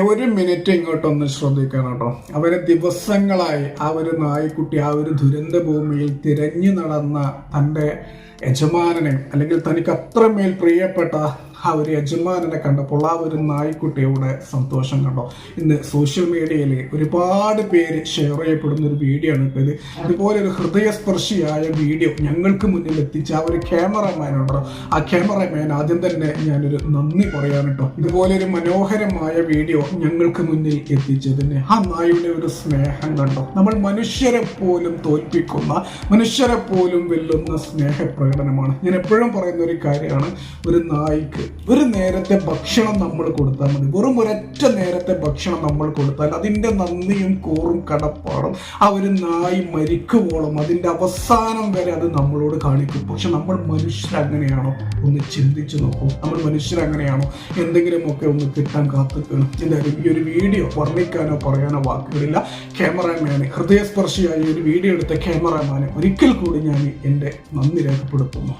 ഒരു മിനിറ്റ് ഇങ്ങോട്ടൊന്ന് ശ്രദ്ധിക്കണം കേട്ടോ. അവർ ദിവസങ്ങളായി ആ ഒരു നായ്ക്കുട്ടി ആ ഒരു ദുരന്ത ഭൂമിയിൽ തിരഞ്ഞു നടന്ന തന്റെ യജമാനനെ അല്ലെങ്കിൽ തനിക്ക് അത്രമേൽ പ്രിയപ്പെട്ട ആ ഒരു യജമാനനെ കണ്ടപ്പോൾ ആ ഒരു നായ്ക്കുട്ടിയുടെ സന്തോഷം കണ്ടോ. ഇന്ന് സോഷ്യൽ മീഡിയയിൽ ഒരുപാട് പേര് ഷെയർ ചെയ്യപ്പെടുന്ന ഒരു വീഡിയോ ആണ് ഇത്. ഇതുപോലെ ഒരു ഹൃദയസ്പർശിയായ വീഡിയോ ഞങ്ങൾക്ക് മുന്നിൽ എത്തിച്ച ആ ഒരു ക്യാമറമാൻ ഉണ്ടോ. ആ ക്യാമറമാൻ ആദ്യം തന്നെ ഞാനൊരു നന്ദി പറയാൻ കേട്ടോ. ഇതുപോലെ ഒരു മനോഹരമായ വീഡിയോ ഞങ്ങൾക്ക് മുന്നിൽ എത്തിച്ചതിന്. ആ നായുടെ ഒരു സ്നേഹം കണ്ടോ. നമ്മൾ മനുഷ്യരെ പോലും തോൽപ്പിക്കുന്ന മനുഷ്യരെ പോലും വെല്ലുന്ന സ്നേഹപ്രകടനമാണ്. ഞാൻ എപ്പോഴും പറയുന്ന ഒരു കാര്യമാണ് ഒരു നായ്ക്ക് ഒരു നേരത്തെ ഭക്ഷണം നമ്മൾ കൊടുത്താൽ മതി. വെറും ഒരൊറ്റ നേരത്തെ ഭക്ഷണം നമ്മൾ കൊടുത്താൽ അതിന്റെ നന്ദിയും കൂറും കടപ്പാടും ആ ഒരു നായി മരിക്കുവോളം അതിന്റെ അവസാനം വരെ അത് നമ്മളോട് കാണിക്കും. പക്ഷെ നമ്മൾ മനുഷ്യരങ്ങനെയാണോ ഒന്ന് ചിന്തിച്ചു നോക്കൂ. നമ്മൾ മനുഷ്യരങ്ങനെയാണോ എന്തെങ്കിലുമൊക്കെ ഒന്ന് കിട്ടാൻ കാത്തുക്കണം എന്തായാലും ഈ ഒരു വീഡിയോ വർണിക്കാനോ പറയാനോ വാക്കുകളില്ല. ക്യാമറാമാന് ഹൃദയസ്പർശിയായ ഒരു വീഡിയോ എടുത്ത ക്യാമറാമാന് ഒരിക്കൽ കൂടി ഞാൻ എന്റെ നന്ദി രേഖപ്പെടുത്തുന്നു.